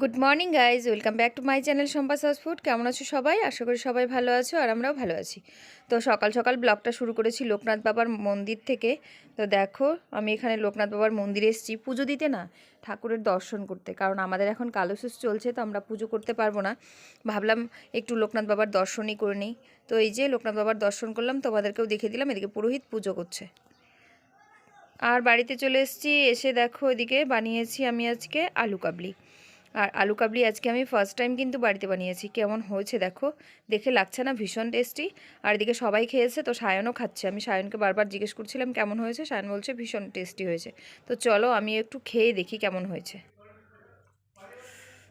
Good morning guys welcome back to my channel Sampa sauce food কেমন আছো সবাই? আশা করি সবাই ভালো আছো আর আমরাও ভালো আছি। তো সকাল সকাল ব্লগটা শুরু করেছি লোকনাথ বাবার মন্দির থেকে। তো দেখো, আমি এখানে লোকনাথ বাবার মন্দিরে এসেছি। পুজো দিতে না, ঠাকুরের দর্শন করতে। কারণ আমাদের এখন কালসুস চলছে, তো আমরা পুজো করতে পারব না। ভাবলাম একটু লোকনাথ বাবার দর্শনই করে নিই। তো এই যে লোকনাথ বাবার দর্শন করলাম, তোমাদেরকেও দেখে দিলাম, এদিকে পুরোহিত পুজো করছে। আর বাড়িতে চলে এসেছি, এসে দেখো এদিকে বানিয়েছি আমি আজকে আলু কাবলি। আর আলু কাবলি আজকে আমি ফার্স্ট টাইম কিন্তু বাড়িতে বানিয়েছি। কেমন হয়েছে দেখো? দেখে লাগছে না, ভীষণ টেস্টি আর এদিকে সবাই খেয়েছে, তো সায়নও খাচ্ছে। আমি সায়নকে বারবার জিজ্ঞেস করছিলাম, কেমন হয়েছে? সায়ন বলছে, ভীষণ টেস্টি হয়েছে। তো চলো, আমি একটু খেয়ে দেখি কেমন হয়েছে।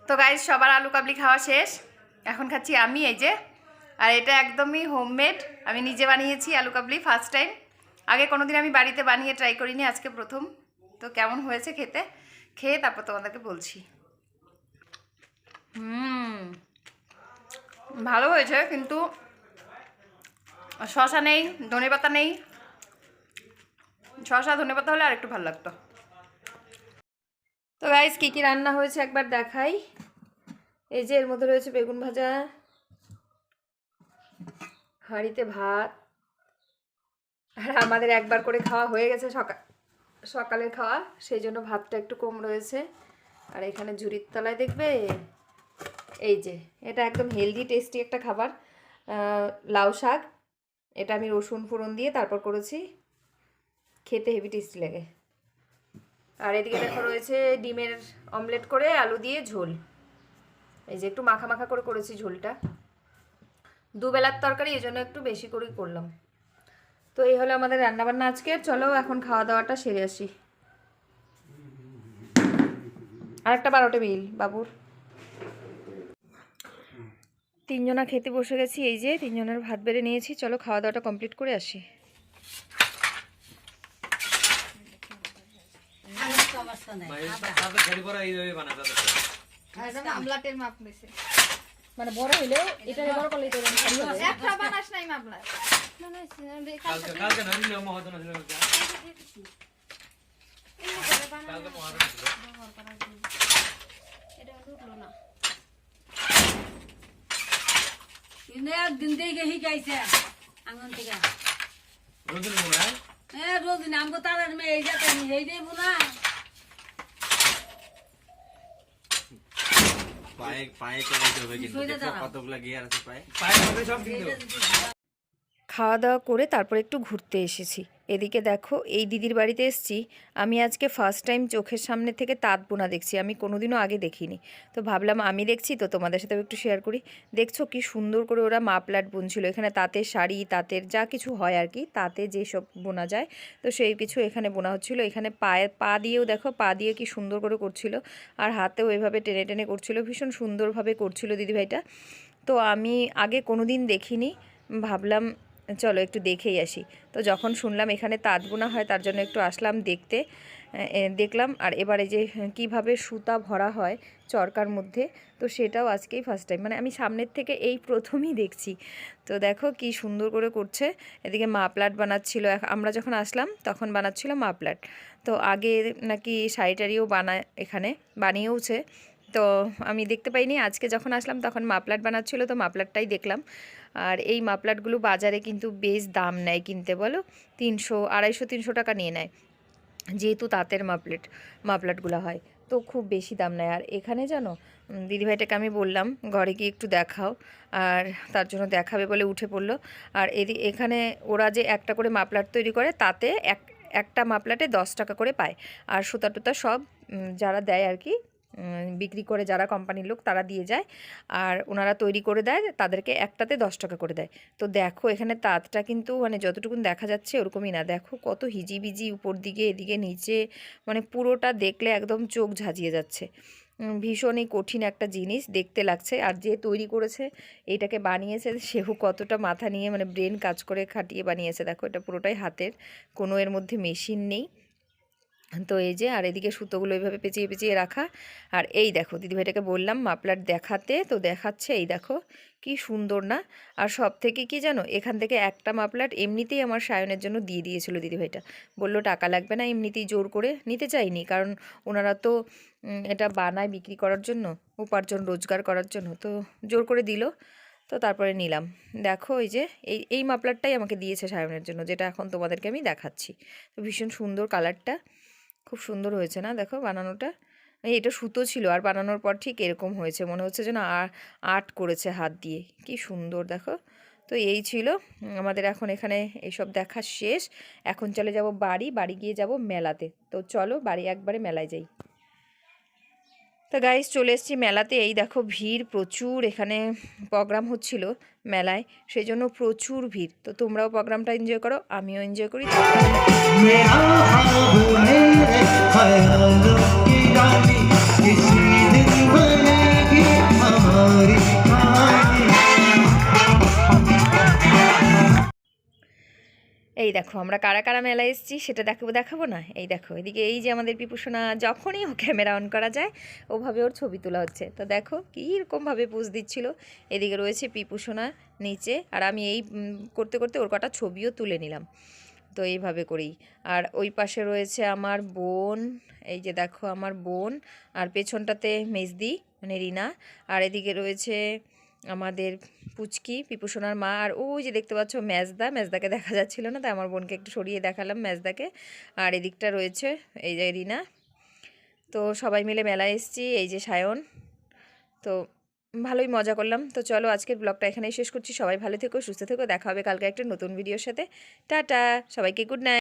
তো গাইজ সবার আলু কাবলি খাওয়া শেষ। এখন খাচ্ছি আমি, এই যে। আর এটা একদমই হোমমেড আমি নিজে বানিয়েছি আলু কাবলি ফার্স্ট টাইম আগে কোনোদিন আমি বাড়িতে বানিয়ে ট্রাই করিনি, আজকে প্রথম। তো কেমন হয়েছে খেতে? খেয়ে তারপর তোমাদেরকে বলছি। ভালো হয়েছে, কিন্তু শশা নেই, ধনে পাতা নেই। শশা ধনে পাতা হলে আর একটু ভালো লাগতো। তো গাইজ কী কী রান্না হয়েছে একবার দেখাই। এই যে এর মধ্যে রয়েছে বেগুন ভাজা, হাঁড়িতে ভাত, আর আমাদের একবার করে খাওয়া হয়ে গেছে সকাল সকালের খাওয়া, সেই জন্য ভাতটা একটু কম রয়েছে। আর এখানে ঝুড়ির তলায় দেখবে এই যে, এটা একদম হেলদি টেস্টি একটা খাবার। লাউ শাক, এটা আমি রসুন ফোড়ন দিয়ে তারপর করেছি। খেতে হেভি টেস্টি লাগে। আর এদিকে দেখো রয়েছে ডিমের অমলেট করে আলু দিয়ে ঝোল। এই যে একটু মাখা মাখা করে করেছি ঝোলটা। দুবেলার তরকারি এই জন্য একটু বেশি করেই করলাম। তো এই হলো আমাদের রান্নাবান্না আজকে চলো এখন খাওয়া দাওয়াটা সেরে আসি। আরেকটা বারোটা বিল বাবুর। তিনজনা খেতে বসে গেছি এই যে তিনজনের ভাত বেড়ে নিয়েছি। চলো খাওয়া দাওয়াটা কমপ্লিট করে আসি। মানে বড় হইলে এটা বড় করলে তো একটা বানাস নাই মামলা কিন্তু একদিন থেকে শিকাইছে আঙন থেকে এ রোজ দিন আমগো তাদের মেয়ে এই যাতে সেই দেবো না পায়ে পায়ে চালাইতে হবে কিন্তু সোজা দেখো দাঁড়াও। কতগুলা গিয়ার আছে পায়ে খাওয়া দাওয়া করে তারপর একটু ঘুরতে এসেছি। এদিকে দেখো, এই দিদির বাড়িতে এসেছি। আমি আজকে ফার্স্ট টাইম চোখের সামনে থেকে তাঁত বোনা দেখছি। আমি কোনোদিনও আগে দেখিনি। তো ভাবলাম আমি দেখছি, তো তোমাদের সাথেও একটু শেয়ার করি। দেখছ কি সুন্দর করে ওরা মাপলাট বুনছিল। এখানে তাঁতের শাড়ি, তাঁতের যা কিছু হয় আর কি, তাতে যেসব বোনা যায়, তো সেই কিছু এখানে বোনা হচ্ছিল। এখানে পায়ে, পা দিয়েও দেখো, পা দিয়ে কি সুন্দর করে করছিল। আর হাতেও এভাবে টেনে টেনে করছিল, ভীষণ সুন্দরভাবে করছিল দিদিভাইটা। তো আমি আগে কোনো দিন দেখিনি। ভাবলাম চলো একটু দেখেই আসি। তো যখন শুনলাম এখানে তাঁত বোনা হয়, তার জন্য একটু আসলাম দেখতে। দেখলাম আর এবারে যে কীভাবে সুতা ভরা হয় চরকার মধ্যে, তো সেটাও আজকেই ফার্স্ট টাইম মানে আমি সামনের থেকে এই প্রথমই দেখছি। তো দেখো কি সুন্দর করে করছে। এদিকে মাপলাট বানাচ্ছিল। আমরা যখন আসলাম তখন বানাচ্ছিল মাপলাট তো আগে নাকি শাড়ি টাড়িও বানায় এখানে বানিয়েওছে। তো আমি দেখতে পাইনি। আজকে যখন আসলাম তখন মাপলাট বানাচ্ছিল, তো মাপলাটটাই দেখলাম। আর এই মাপলাটগুলো বাজারে কিন্তু বেশ দাম নেয় কিনতে, বলো? তিনশো, আড়াইশো, তিনশো টাকা নিয়ে নেয়, যেহেতু তাঁতের মাপলেট, মাপলাটগুলো হয়। তো খুব বেশি দাম নেয়। আর এখানে জানো দিদিভাইটাকে আমি বললাম, ঘরে গিয়ে একটু দেখাও। আর তার জন্য দেখাবে বলে উঠে পড়ল। আর এদি, এখানে ওরা যে একটা করে মাপলাট তৈরি করে, তাতে এক, একটা মাপলাটে দশ টাকা করে পায়। আর সুতা টুতা সব যারা দেয় আর কি বিক্রি করে যারা কোম্পানির লোক তারা দিয়ে যায়। আর ওনারা তৈরি করে দেয়, তাদেরকে একটাতে দশ টাকা করে দেয়। তো দেখো, এখানে তাঁতটা কিন্তু মানে যতটুকুন দেখা যাচ্ছে ওরকমই না। দেখো কত হিজিবিজি উপর দিকে, এদিকে নিচে মানে পুরোটা দেখলে একদম চোখ ঝাঁঝিয়ে যাচ্ছে। ভীষণই কঠিন একটা জিনিস দেখতে লাগছে। আর যে তৈরি করেছে এইটাকে বানিয়েছে, সেও কতটা মাথা নিয়ে মানে ব্রেন কাজ করে খাটিয়ে বানিয়েছে। দেখো, এটা পুরোটাই হাতের, কোনো এর মধ্যে মেশিন নেই। তো এই যে, আর এদিকে সুতোগুলো এইভাবে পেঁচিয়ে পেঁচিয়ে রাখা। আর এই দেখো, দিদিভাইটাকে বললাম মাপলার দেখাতে, তো দেখাচ্ছে, এই দেখো, কি সুন্দর না? আর সব থেকে কি জানো, এখান থেকে একটা মাপলাট এমনিতেই আমার সায়নের জন্য দিয়ে দিয়েছিল দিদিভাইটা। বলল, টাকা লাগবে না এমনিতেই জোর করে? নিতে চাইনি, কারণ ওনারা তো এটা বানায় বিক্রি করার জন্য, উপার্জন, রোজগার করার জন্য, তো জোর করে দিল। তো তারপরে নিলাম। দেখো, এই যে, এই এই মাপলারটাই আমাকে দিয়েছে সায়নের জন্য, যেটা এখন তোমাদেরকে আমি দেখাচ্ছি। তো ভীষণ সুন্দর কালারটা। খুব সুন্দর হয়েছে না? দেখো বানানোটা। এটা সুতো ছিল, আর বানানোর পর ঠিক এরকম হয়েছে। মনে হচ্ছে যেন আর্ট করেছে হাত দিয়ে। কি সুন্দর, দেখো। তো এই ছিল। আমাদের এখন এখানে এইসব দেখা শেষ। এখন চলে যাব বাড়ি। বাড়ি গিয়ে যাব মেলাতে। তো চলো বাড়ি একবারে মেলায় যাই। তো গাইস চলে এসেছি মেলাতে এই দেখো ভিড় প্রচুর এখানে প্রোগ্রাম হচ্ছিল মেলায় সেই জন্য প্রচুর ভিড় তো তোমরাও প্রোগ্রামটা এনজয় করো আমিও এনজয় করি मेरा ख्वाब मेरे ख्यालों की रानी किसी दिन बनेगी हमारी এই দেখো, আমরা কারা কারা মেলায় এসেছি সেটা দেখাবো দেখাবো না? এই দেখো, এদিকে এই যে আমাদের পিপুসোনা যখনই ও ক্যামেরা অন করা যায়, ওভাবে ওর ছবি তোলা হচ্ছে। তো দেখো কীরকমভাবে পোজ দিচ্ছিল। এদিকে রয়েছে পিপুসোনা নিচে, আর আমি এই করতে করতে ওর কটা ছবিও তুলে নিলাম। তো এইভাবে করেই। আর ওই পাশে রয়েছে আমার বোন, এই যে দেখো আমার বোন, আর পেছনটাতে মেজদি মানে রিনা। আর এদিকে রয়েছে আমাদের পুচকি, পিপুসোনার মা, আর ওই যে দেখতে পাচ্ছ ম্যাজদা, ম্যাজদাকে দেখা যাচ্ছিল না, তাই আমার বোনকে একটু সরিয়ে দেখালাম ম্যাজদাকে। আর এদিকটা রয়েছে এই যে রিনা। তো সবাই মিলে মেলায় এসেছি, এই যে সায়ন। তো ভালোই মজা করলাম। তো চলো আজকের ব্লগটা এখানেই শেষ করছি। সবাই ভালো থেকো, সুস্থ থেকো, দেখা হবে কালকে একটা নতুন ভিডিওর সাথে। টাটা! সবাইকে গুড নাইট!